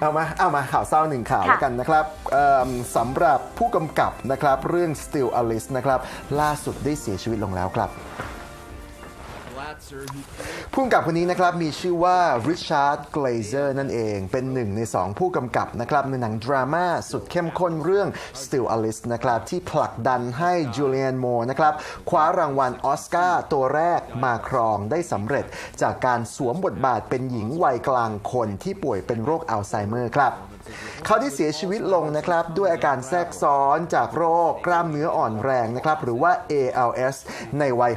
เอามาเอามาข่าวเศร้าหนึ่งข่าวค่ะแล้วกันนะครับเอิ่มสำหรับผู้กำกับนะครับเรื่อง Still Alice นะครับล่าสุดได้เสียชีวิตลงแล้วครับ ผู้กำกับคนนี้นะครับมีชื่อว่าริชาร์ดเกลเซอร์นั่นเอง เป็นหนึ่งในสองผู้กำกับนะครับในหนังดราม่าสุดเข้มข้นเรื่อง Still Alice นะครับที่ผลักดันให้จูเลียนโมนะครับคว้ารางวัลออสการ์ตัวแรกมาครองได้สำเร็จ จากการสวมบทบาทเป็นหญิงวัยกลางคนที่ป่วยเป็นโรคอัลไซเมอร์ครับ เขาได้เสียชีวิตลงนะครับด้วยอาการแทรกซ้อนจากโรคกล้ามเนื้ออ่อนแรงนะครับหรือว่า ALS ในวัย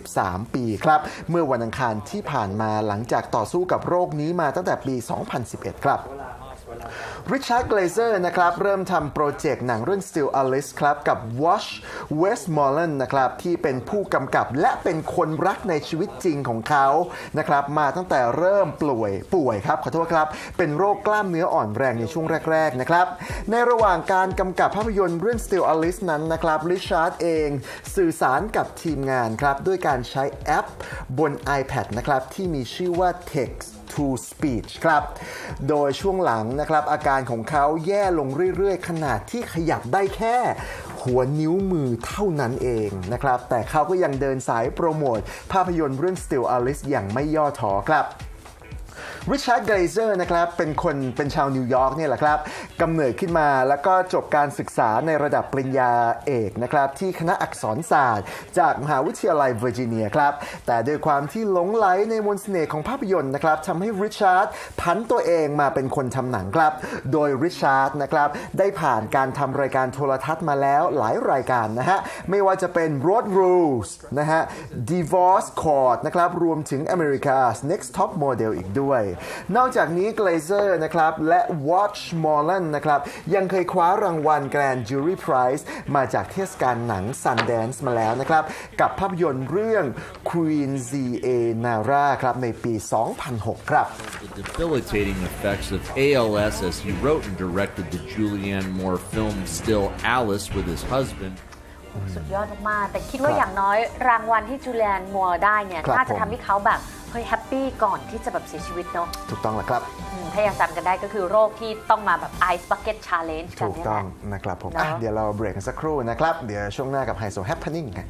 63 ปีครับ เมื่อวันอังคารที่ผ่านมาหลังจากต่อสู้กับโรคนี้มาตั้งแต่ปี 2011 ครับ ริชาร์ดเกลเซอร์นะครับเริ่มทำโปรเจกต์หนังเรื่อง Still Alice ครับกับ Wash Westmoreland นะครับที่เป็นผู้กำกับและเป็นคนรักในชีวิตจริงของเขานะครับมาตั้งแต่เริ่มป่วยป่วยครับขอโทษครับ เป็นโรคกล้ามเนื้ออ่อนแรงในช่วงแรก ๆ นะครับ ในระหว่างการกำกับภาพยนตร์เรื่อง Still Alice นั้นนะครับริชาร์ดเองสื่อสารกับทีมงานครับด้วยการใช้แอปบน iPad นะครับที่มีชื่อว่า Text to speech ครับ โดยช่วงหลังนะครับอาการของเขาแย่ลงเรื่อยๆ ขนาดที่ขยับได้แค่หัวนิ้วมือเท่านั้นเองนะครับ แต่เขาก็ยังเดินสายโปรโมทภาพยนตร์เรื่อง Still Alice อย่างไม่ย่อท้อครับ ริชาร์ดเกรเซอร์นะครับเป็นคนเป็นชาวนิวยอร์กเนี่ยแหละครับกำเนิดขึ้นมาแล้วก็จบการศึกษาในระดับปริญญาเอกนะครับที่คณะอักษรศาสตร์ จากมหาวิทยาลัยเวอร์จิเนียครับแต่ด้วยความที่หลงไหลในมนต์เสน่ห์ของภาพยนตร์นะครับทำให้ริชาร์ดพันตัวเองมาเป็นคนทำหนังครับ โดยริชาร์ดนะครับได้ผ่านการทำรายการโทรทัศน์มาแล้วหลายรายการนะฮะไม่ว่าจะเป็น Road Rules นะฮะ Divorce Court นะครับรวมถึง America's Next Top Model อีกด้วยนอกจากนี้ Glazer นะครับและ Watch Moreland นะครับยังเคยคว้ารางวัล Grand Jury Prize มาจากเทศกาลหนัง Sundance มาแล้วนะครับ กับภาพยนตร์เรื่อง Queen Z A Nara ครับในปี 2006 ครับ The debilitating effects of ALS as he wrote and directed the Julianne Moore film Still Alice with his husband. สุดยอดมากๆแต่คิดว่าครับอย่างน้อยรางวัลที่จูเลียนมัวร์ได้เนี่ยครับน่าจะผมทำให้เขาแบบ เฮ้ยแฮป ปี้ก่อนที่จะแบบเสียชีวิตเนาะถูกต้องแล้วครับอืมถ้ายังจำกันได้ก็คือโรคที่ต้องมาแบบ Ice Bucket Challenge กันถูกเนี่ยต้แหองละนะครับผมเนอะอะเดี๋ยวเราเบรกกันสักครู่นะครับ เดี๋ยวช่วงหน้ากับไฮโซแฮป p ป n นิ่งกัน